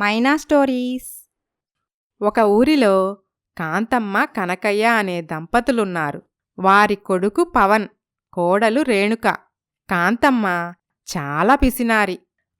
మైనా stories. ఒక ఊరిలో కాంతమ్మ కనకయ్య అనే దంపతులున్నారు. వారి కొడుకు పవన్ కోడలు రేణుక. కాంతమ్మ చాలా పిసినారి.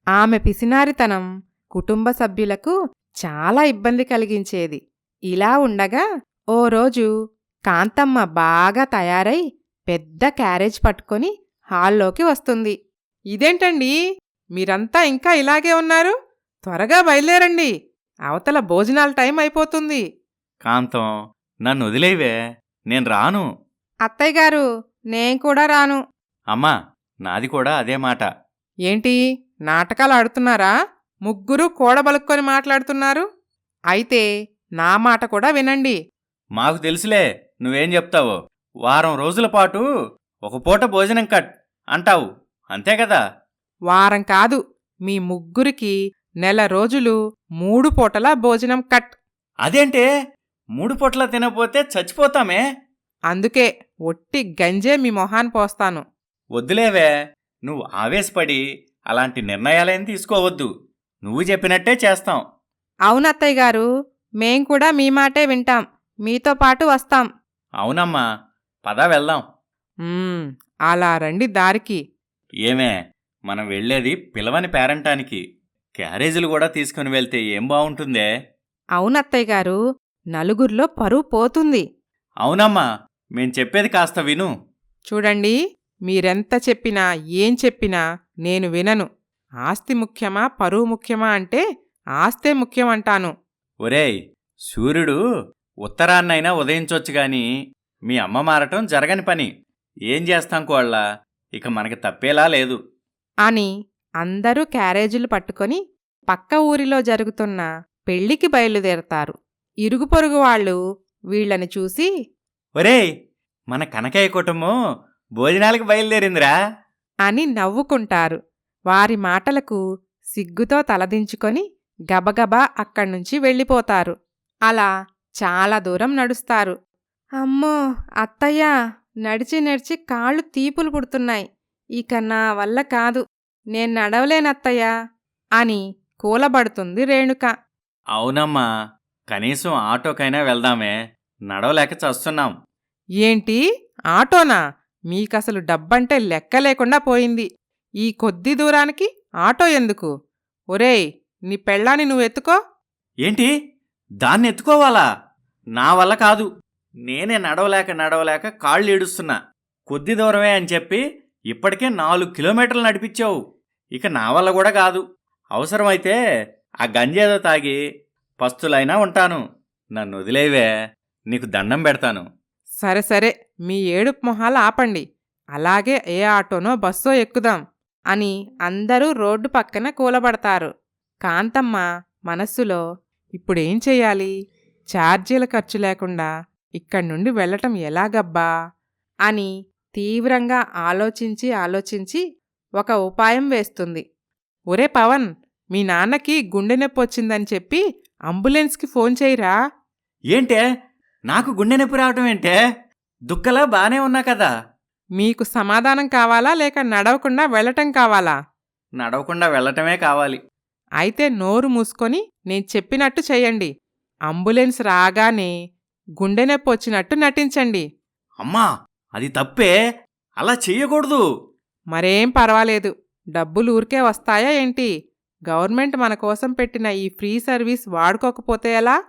ఆమె పిసినారితనం కుటుంబ సభ్యులకు చాలా ఇబ్బంది కలిగించేది. ఇలా ఉండగా ఓ రోజు కాంతమ్మ బాగా తయారై పెద్ద క్యారేజ్ పట్టుకొని హాల్లోకి వస్తుంది. ఇదేంటండి? మీరంతా ఇంకా ఇలాగే ఉన్నారు? త్వరగా బయలుదేరండి. అవతల భోజనాల టైం అయిపోతుంది. కాంతం నన్ను వదిలేవే. నేను రాను. అత్తయ్య గారు నేను కూడా రాను. అమ్మా నాది కూడా అదే మాట. ఏంటి నాటకాలు ఆడుతున్నారా? ముగ్గురు కూడబలుక్కొని మాట్లాడుతున్నారు. అయితే నా మాట కూడా వినండి. మాకు తెలుసులే నువ్వేం చెప్తావో. వారం రోజుల పాటు ఒక పూట భోజనం కట్ అంటావు. అంతే కదా? వారం కాదు మీ ముగ్గురికి నెల రోజులు మూడు పూటల భోజనం కట్. అదేంటే? మూడు పూట్ల తినపోతే చచ్చిపోతామే? అందుకే ఒట్టి గంజే మీ మొహాన్ పోస్తాను. వద్దులేవే నువ్వు ఆవేశపడి అలాంటి నిర్ణయాలేం తీసుకోవద్దు. నువ్వు చెప్పినట్టే చేస్తాం. అవునత్తయ్య గారు మేం కూడా మీ మాటే వింటాం. మీతో పాటు వస్తాం. అవునమ్మా పద వెళ్దాం. మ్మ్, అలా రండి దారికి. ఏమే మనం వెళ్ళేది పిలవని పేరంటానికి. క్యారేజీలు కూడా తీసుకుని వెళ్తే ఏం బావుంటుందే? అవునత్తయ్య గారు నలుగురిలో పరువు పోతుంది. అవునమ్మా మేం చెప్పేది కాస్త విను. చూడండి మీరెంత చెప్పినా ఏం చెప్పినా నేను వినను. ఆస్తి ముఖ్యమా పరువు ముఖ్యమా అంటే ఆస్తే ముఖ్యమంటాను. ఒరేయ్ సూర్యుడు ఉత్తరాన్నైనా ఉదయించొచ్చు గాని మీ అమ్మ మారటం జరగని పని. ఏం చేస్తాం కోళ్ళ? ఇక మనకి తప్పేలా లేదు. అని అందరూ క్యారేజీలు పట్టుకొని పక్క ఊరిలో జరుగుతున్న పెళ్ళికి బయలుదేరతారు. ఇరుగు పొరుగు వాళ్ళు వీళ్ళని చూసి ఒరేయ్ మన కనకయ్య కుటుంబం భోజనాలకు బయలుదేరిందిరా. అని నవ్వుకుంటారు. వారి మాటలకు సిగ్గుతో తలదించుకొని గబగబా అక్కడ్నుంచి వెళ్ళిపోతారు. అలా చాలా దూరం నడుస్తారు. అమ్మో అత్తయ్య నడిచి నడిచి కాళ్ళు తీపులు పుడుతున్నాయి. ఇక నా వల్ల కాదు. నేను నడవలేనత్తయ్యా అని కూలబడుతుంది రేణుక. అవునమ్మా కనీసం ఆటోకైనా వెళ్దామే నడవలేక చస్తున్నాం. ఏంటి? ఆటోనా? మీకసలు డబ్బంటే లెక్క లేకుండా పోయింది. ఈ కొద్ది దూరానికి ఆటో ఎందుకు? ఒరేయ్ నీ పెళ్ళాన్ని నువ్వెత్తుకో ఏంటి? దాన్ని ఎత్తుకోవాలా? నా వల్ల కాదు. నేనే నడవలేక నడవలేక కాళ్ళు ఏడుస్తున్నా కొద్ది దూరమే అని చెప్పి ఇప్పటికే నాలుగు కిలోమీటర్లు నడిపించావు. ఇక నా వల్ల కూడా కాదు. అవసరమైతే ఆ గంజేదో తాగి పస్తులైనా ఉంటాను. నన్ను వదిలేవే. నీకు దండం పెడతాను. సరే సరే. మీ ఏడుపు మొహాలు ఆపండి. అలాగే ఏ ఆటోనో బస్సో ఎక్కుదాం అని అందరూ రోడ్డు పక్కన కూలబడతారు. కాంతమ్మ మనస్సులో ఇప్పుడేం చెయ్యాలి? ఛార్జీల ఖర్చు లేకుండా ఇక్కడి నుండి వెళ్ళటం ఎలాగబ్బా? అని తీవ్రంగా ఆలోచించి ఆలోచించి ఒక ఉపాయం వేస్తుంది. ఒరే పవన్ మీ నాన్నకి గుండె నొప్పి వచ్చిందని చెప్పి అంబులెన్స్కి ఫోన్ చేయిరా? ఏంటే? నాకు గుండె నొప్పి రావటం ఏంటే? దుక్కలా బానే ఉన్నా కదా. మీకు సమాధానం కావాలా లేక నడవకుండా వెళ్ళటం కావాలా? నడవకుండా వెళ్ళటమే కావాలి. అయితే నోరు మూసుకొని నేను చెప్పినట్టు చెయ్యండి. అంబులెన్స్ రాగానే గుండె నొప్పి వచ్చినట్టు నటించండి. అమ్మా అది తప్పే. అలా చెయ్యకూడదు. మరేం పర్వాలేదు. డబ్బులు ఊరికే వస్తాయా ఏంటి? గవర్నమెంట్ మన కోసం పెట్టిన ఈ ఫ్రీ సర్వీస్ వాడుకోకపోతే ఎలా?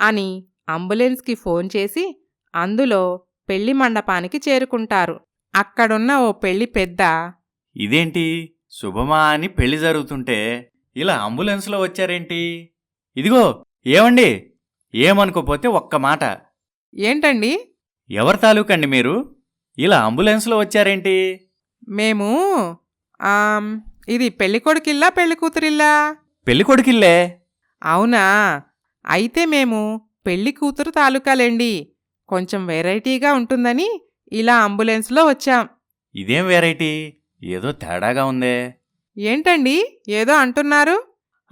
అని అంబులెన్స్కి ఫోన్ చేసి అందులో పెళ్ళి మండపానికి చేరుకుంటారు. అక్కడున్న ఓ పెళ్ళి పెద్ద ఇదేంటి? శుభమా అని పెళ్ళి జరుగుతుంటే ఇలా అంబులెన్స్లో వచ్చారేంటి? ఇదిగో ఏమండి ఏమనుకోపోతే ఒక్క మాట. ఏంటండి? ఎవరి తాలూకండి మీరు? ఇలా అంబులెన్స్లో వచ్చారేంటి? మేము ఇది పెళ్ళికొడుకిల్లా పెళ్ళికూతురిల్లా? పెళ్ళి కొడుకిల్లే అవునా? అయితే మేము పెళ్ళి కూతురు తాలూకాలేండి. కొంచెం వెరైటీగా ఉంటుందని ఇలా అంబులెన్స్లో వచ్చాం. ఇదేం వెరైటీ? ఏదో తేడాగా ఉందే. ఏంటండి? ఏదో అంటున్నారు?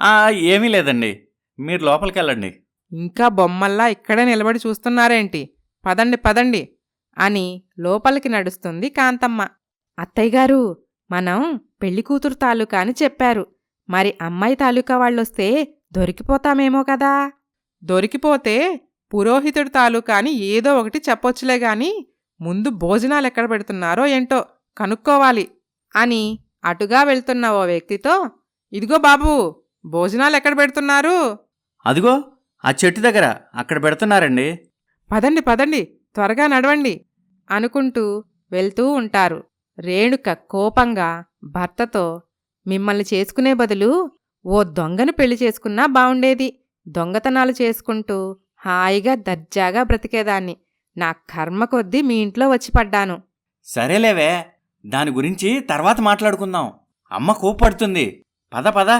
ఆ ఏమీ లేదండి. మీరు లోపలికెళ్ళండి. ఇంకా బొమ్మల్లా ఇక్కడే నిలబడి చూస్తున్నారేంటి? పదండి పదండి అని లోపలికి నడుస్తుంది కాంతమ్మ. అత్తయ్య గారు మనం పెళ్ళి కూతురు తాలూకా అని చెప్పారు. మరి అమ్మాయి తాలూకా వాళ్ళొస్తే దొరికిపోతామేమో కదా? దొరికిపోతే పురోహితుడి తాలూకా అని ఏదో ఒకటి చెప్పొచ్చులే గాని ముందు భోజనాలు ఎక్కడ పెడుతున్నారో ఏంటో కనుక్కోవాలి అని అటుగా వెళ్తున్న ఓ వ్యక్తితో ఇదిగో బాబు భోజనాలు ఎక్కడ పెడుతున్నారు? అదిగో ఆ చెట్టు దగ్గర అక్కడ పెడుతున్నారండి. పదండి పదండి త్వరగా నడవండి అనుకుంటూ వెళ్తూ ఉంటారు. రేణుక కోపంగా భర్తతో మిమ్మల్ని చేసుకునే బదులు ఓ దొంగను పెళ్ళి చేసుకున్నా బావుండేది. దొంగతనాలు చేసుకుంటూ హాయిగా దర్జాగా బ్రతికేదాన్ని. నా కర్మ కొద్దీ మీ ఇంట్లో వచ్చి పడ్డాను. సరేలేవే దాని గురించి తర్వాత మాట్లాడుకుందాం. అమ్మ కోప్పడుతుంది. పద పద.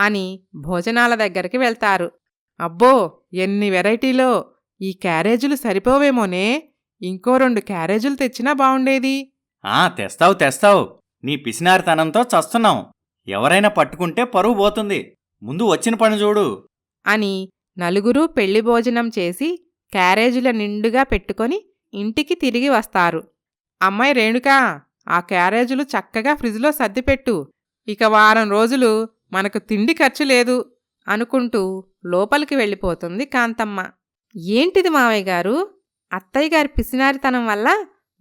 అని భోజనాల దగ్గరికి వెళ్తారు. అబ్బో ఎన్ని వెరైటీలో! ఈ క్యారేజీలు సరిపోవేమోనే. ఇంకో రెండు క్యారేజీలు తెచ్చినా బావుండేది. ఆ తెస్తావు తెస్తావు. నీ పిసినారితనంతో చస్తున్నాం ఎవరైనా పట్టుకుంటే పరువు పోతుంది. ముందు వచ్చిన పని చూడు. అని నలుగురు పెళ్ళి భోజనం చేసి క్యారేజీల నిండుగా పెట్టుకొని ఇంటికి తిరిగి వస్తారు. అమ్మాయి రేణుకా ఆ క్యారేజీలు చక్కగా ఫ్రిడ్జ్లో సర్దిపెట్టు. ఇక వారం రోజులు మనకు తిండి ఖర్చు లేదు అనుకుంటూ లోపలికి వెళ్ళిపోతుంది కాంతమ్మ. ఏంటిది మావయ్య గారు? అత్తయ్య గారి పిసినారితనం వల్ల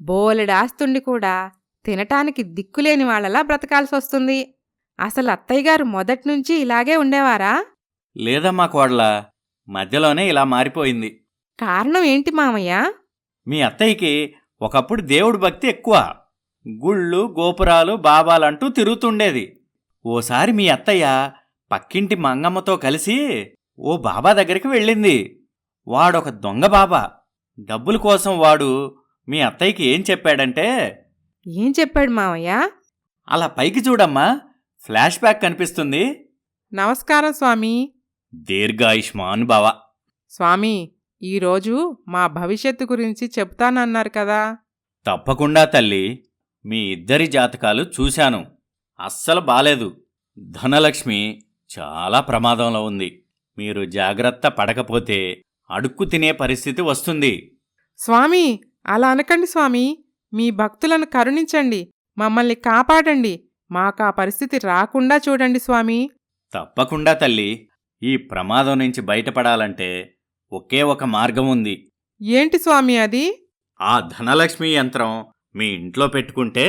బోలెడాస్తుండి కూడా తినటానికి దిక్కులేని వాళ్ళలా బ్రతకాల్సి వస్తుంది అసలు అత్తయ్య గారు మొదట్నుంచి ఇలాగే ఉండేవారా? లేదమ్మా కోడలా మధ్యలోనే ఇలా మారిపోయింది. కారణం ఏంటి మామయ్య? మీ అత్తయ్యకి ఒకప్పుడు దేవుడి భక్తి ఎక్కువ. గుళ్ళు గోపురాలు బాబాలంటూ తిరుగుతుండేది. ఓసారి మీ అత్తయ్య పక్కింటి మంగమ్మతో కలిసి ఓ బాబా దగ్గరికి వెళ్ళింది. వాడొక దొంగ బాబా. డబ్బుల కోసం వాడు మీ అత్తయ్యకి ఏం చెప్పాడంటే? ఏం చెప్పాడు మామయ్య అలా పైకి చూడమ్మా ఫ్లాష్ బ్యాక్ కనిపిస్తుంది. నమస్కారం స్వామి. దీర్ఘాయుష్మాన్ భవ స్వామి ఈరోజు మా భవిష్యత్తు గురించి చెప్తానన్నారు కదా. తప్పకుండా తల్లి మీ ఇద్దరి జాతకాలు చూశాను. అస్సలు బాలేదు. ధనలక్ష్మి చాలా ప్రమాదంలో ఉంది. మీరు జాగ్రత్త పడకపోతే అడుక్కు తినే పరిస్థితి వస్తుంది. స్వామి అలా అనకండి స్వామి. మీ భక్తులను కరుణించండి. మమ్మల్ని కాపాడండి. మాకా పరిస్థితి రాకుండా చూడండి స్వామి. తప్పకుండా తల్లి. ఈ ప్రమాదం నుంచి బయటపడాలంటే ఒకే ఒక మార్గం ఉంది. ఏంటి స్వామి అది? ఆ ధనలక్ష్మి యంత్రం మీ ఇంట్లో పెట్టుకుంటే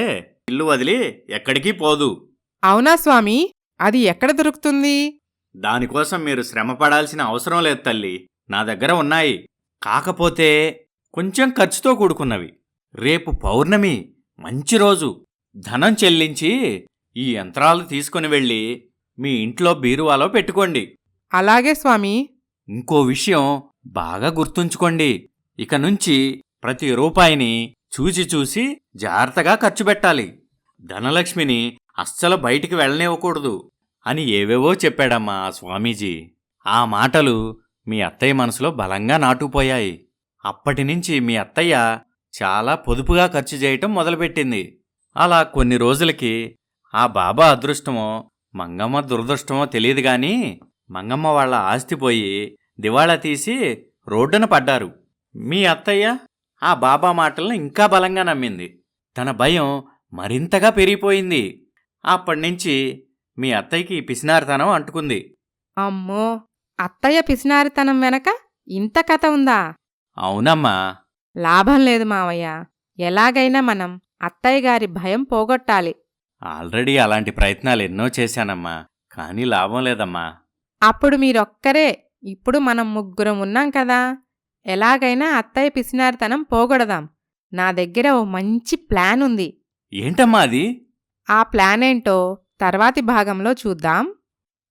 ఇల్లు వదిలి ఎక్కడికి పోదు. అవునా స్వామి? అది ఎక్కడ దొరుకుతుంది? దానికోసం మీరు శ్రమ పడాల్సిన అవసరం లేదు తల్లి. నా దగ్గర ఉన్నాయి. కాకపోతే కొంచెం ఖర్చుతో కూడుకున్నవి. రేపు పౌర్ణమి మంచి రోజు. ధనం చెల్లించి ఈ యంత్రాలు తీసుకుని వెళ్ళి మీ ఇంట్లో బీరువాలో పెట్టుకోండి. అలాగే స్వామి. ఇంకో విషయం బాగా గుర్తుంచుకోండి. ఇక నుంచి ప్రతి రూపాయిని చూసి చూసి జాగ్రత్తగా ఖర్చు పెట్టాలి. ధనలక్ష్మిని అస్సలు బయటికి వెళ్ళనివ్వకూడదు అని ఏవేవో చెప్పాడమ్మా ఆ స్వామీజీ. ఆ మాటలు మీ అత్తయ్య మనసులో బలంగా నాటుకుపోయాయి. అప్పటినుంచి మీ అత్తయ్య చాలా పొదుపుగా ఖర్చు చేయటం మొదలుపెట్టింది. అలా కొన్ని రోజులకి ఆ బాబా అదృష్టమో మంగమ్మ దురదృష్టమో తెలియదు గాని మంగమ్మ వాళ్ళ ఆస్తి పోయి దివాళా తీసి రోడ్డున పడ్డారు. మీ అత్తయ్య ఆ బాబా మాటలను ఇంకా బలంగా నమ్మింది. తన భయం మరింతగా పెరిగిపోయింది. అప్పటినుంచి మీ అత్తయ్యకి పిసినారితనం అంటుకుంది. అమ్మో! అత్తయ్య పిసినారితనం వెనక ఇంత కథ ఉందా? అవునమ్మా. లాభం లేదు మావయ్య. ఎలాగైనా మనం అత్తయ్య గారి భయం పోగొట్టాలి. ఆల్రెడీ అలాంటి ప్రయత్నాలు ఎన్నో చేశానమ్మా. కానీ లాభం లేదమ్మా. అప్పుడు మీరొక్కరే ఇప్పుడు మనం ముగ్గురం ఉన్నాం కదా. ఎలాగైనా అత్తయ్య పిసినారితనం పోగొడదాం. నా దగ్గర ఓ మంచి ప్లాన్ ఉంది. ఏంటమ్మా అది? ఆ ప్లాన్ ఏంటో తర్వాతి భాగంలో చూద్దాం.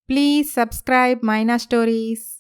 Please subscribe Maina stories.